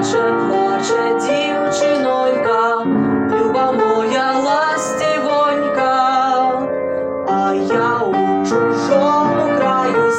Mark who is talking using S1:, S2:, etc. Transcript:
S1: плаче, плаче дівчинонька, люба моя ластівонька, а я у чужому краю.